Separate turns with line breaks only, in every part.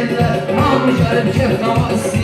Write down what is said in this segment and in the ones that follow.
Şehirler almış arıp kef namazı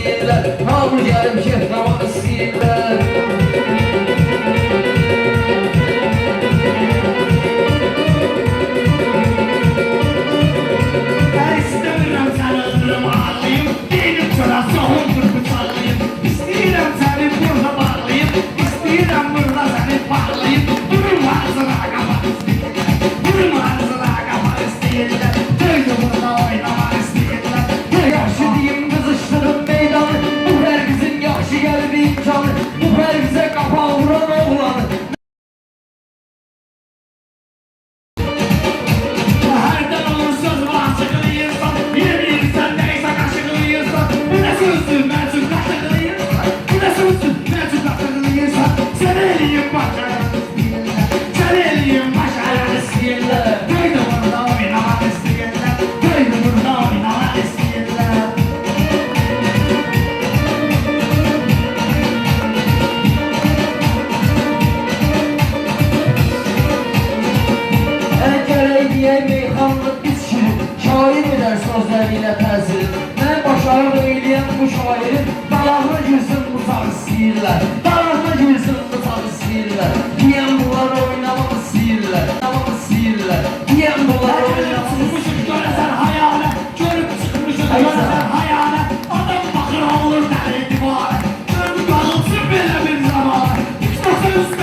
Diye beyhanlık biz şirin şey. Şair eder sözler ile təzir Mən başarı eyləyən bu şairin Dalağına girsin bu tarz sihirlər. Dalağına girsin bu tarz sihirlər. Diyen bunlar oynamamı sihirlər. Oynamamı sihirlər. Diyen bunlar oynamamı
sihirlər. Görəsən hayale Görüb çıkmışım görəsən hayale Adam bakır olur dəri divare Görüb dağılsın belə bir zamanı Hiç nasıl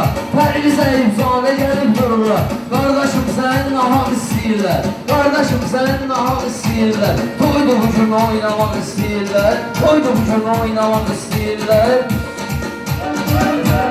sonra Pərilizəyim canə gəlib yorula Qardaşım sənin nahaq istəyirlər Qardaşım sənin nahaq istəyirlər Toydu bu gün oynamaq istəyirlər Toydu bu gün oynamaq istəyirlər Müzik